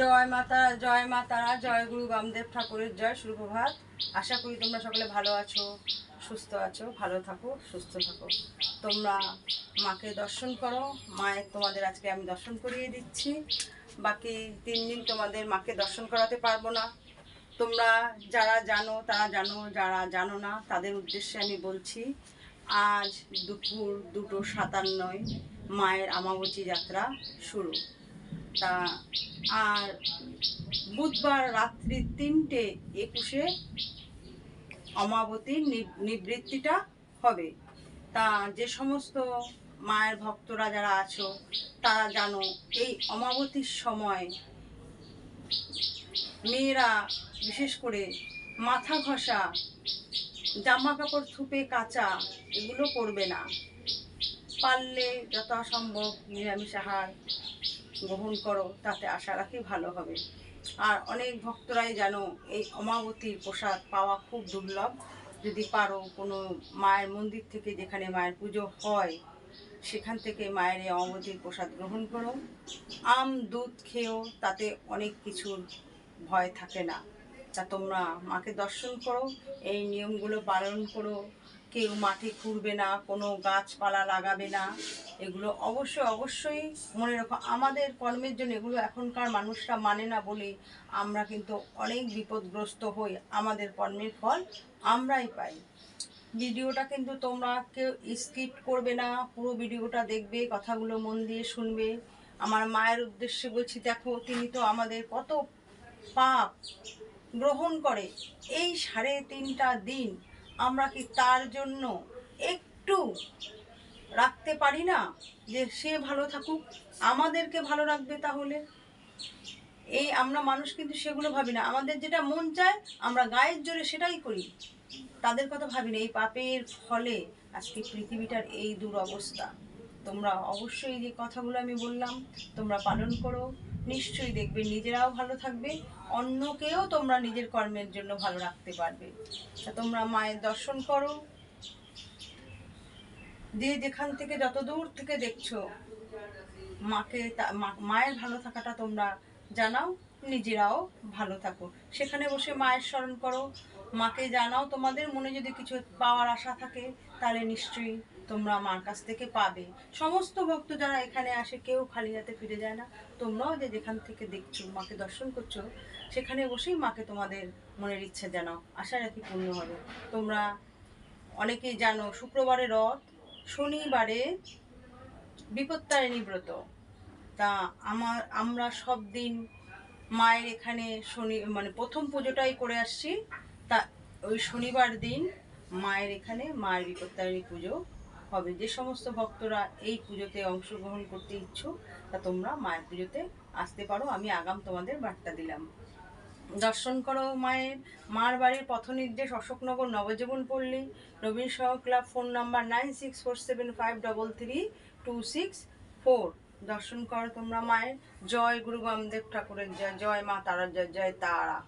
জয় মাতা, জয় মা তারা, জয় গুরু বামদেব ঠাকুরের জয়। সুপ্রভাত। আশা করি তোমরা সকলে ভালো আছো, সুস্থ আছো, ভালো থাকো, সুস্থ থাকো। তোমরা মাকে দর্শন করো। মায়ের তোমাদের আজকে আমি দর্শন করিয়ে দিচ্ছি। বাকি তিন দিন তোমাদের মাকে দর্শন করাতে পারব না। তোমরা যারা জানো, তারা জানো, যারা জানো না, তাদের উদ্দেশ্যে আমি বলছি, আজ দুপুর দুটো সাতান্নয় মায়ের আমাবতী যাত্রা শুরু। তা আর বুধবার রাত্রি তিনটে একুশে অমাবতীর নিবৃত্তিটা হবে। তা যে সমস্ত মায়ের ভক্তরা যারা আছো, তারা জানো, এই অমাবতীর সময় মেয়েরা, বিশেষ করে মাথা ঘষা জামা কাপড় থুপে কাচা, এগুলো করবে না। পারলে যথাসম্ভব নিরামিষ আহার গ্রহণ করো, তাতে আশা রাখি ভালো হবে। আর অনেক ভক্তরাই জানো, এই অমাবতীর প্রসাদ পাওয়া খুব দুর্লভ। যদি পারো কোনো মায়ের মন্দির থেকে যেখানে মায়ের পুজো হয়, সেখান থেকে মায়ের এই অমাবতীর প্রসাদ গ্রহণ করো। আম, দুধ খেয়েও তাতে অনেক কিছুর ভয় থাকে না। তা তোমরা মাকে দর্শন করো, এই নিয়মগুলো পালন করো। কেউ মাঠে খুঁড়বে না, কোনো গাছপালা লাগাবে না। এগুলো অবশ্যই অবশ্যই মনে রাখো, আমাদের কর্মের জন্য এগুলো এখনকার মানুষরা মানে না বলে আমরা কিন্তু অনেক বিপদগ্রস্ত হই। আমাদের কর্মের ফল আমরাই পাই। ভিডিওটা কিন্তু তোমরা কেউ স্কিপ করবে না, পুরো ভিডিওটা দেখবে, কথাগুলো মন দিয়ে শুনবে। আমার মায়ের উদ্দেশ্যে বলছি, দেখো, তিনি তো আমাদের কত পাপ গ্রহণ করে। এই সাড়ে তিনটা দিন আমরা কি তার জন্য একটু রাখতে পারি না যে সে ভালো থাকুক? আমাদেরকে ভালো রাখবে তাহলে? এই আমরা মানুষ কিন্তু সেগুলো ভাবি না। আমাদের যেটা মন চায়, আমরা গায়ের জোরে সেটাই করি। তাদের কথা ভাবি না। এই পাপের ফলে আজকে পৃথিবীটার এই দুরবস্থা। তোমরা অবশ্যই যে কথাগুলো আমি বললাম, তোমরা পালন করো। নিশ্চয়ই দেখবে নিজেরাও ভালো থাকবে, অন্যকেও তোমরা নিজের কর্মের জন্য ভালো রাখতে পারবে। তোমরা মায়ের দর্শন করো। যে যেখান থেকে যত দূর থেকে দেখছ, মাকে মায়ের ভালো থাকাটা তোমরা জানাও, নিজেরাও ভালো থাকো। সেখানে বসে মায়ের স্মরণ করো। মাকে জানাও, তোমাদের মনে যদি কিছু পাওয়ার আশা থাকে, তাহলে নিশ্চয়ই তোমরা মার কাছ থেকে পাবে। সমস্ত ভক্ত যারা এখানে আসে, কেউ খালি হাতে ফিরে যায় না। তোমরাও যে যেখান থেকে দেখছ, মাকে দর্শন করছ, সেখানে বসেই মাকে তোমাদের মনের ইচ্ছা জানাও। আশা রাখি পূর্ণ হবে। তোমরা অনেকেই জানো, শুক্রবারে রথ, শনিবারে বিপত্তারিণী ব্রত। তা আমার আমরা সব দিন মায়ের এখানে শনি মানে প্রথম পুজোটাই করে আসছি। তা ওই শনিবার দিন মায়ের এখানে মায়ের বিপত্তারিণী পুজো হবে। যে সমস্ত ভক্তরা এই পুজোতে অংশগ্রহণ করতে ইচ্ছুক, তা তোমরা মায়ের পুজোতে আসতে পারো। আমি আগাম তোমাদের বার্তা দিলাম। দর্শন করো মায়ের। মার বাড়ির পথ নির্দেশ অশোকনগর নবজীবন পল্লী। নবীন সহ club phone number nine six four seven five double three two six four. দর্শন করো তোমরা মায়ের। জয় গুরু বামদেব ঠাকুরের জয়। জয় মা তারা জয়। জয় তারা।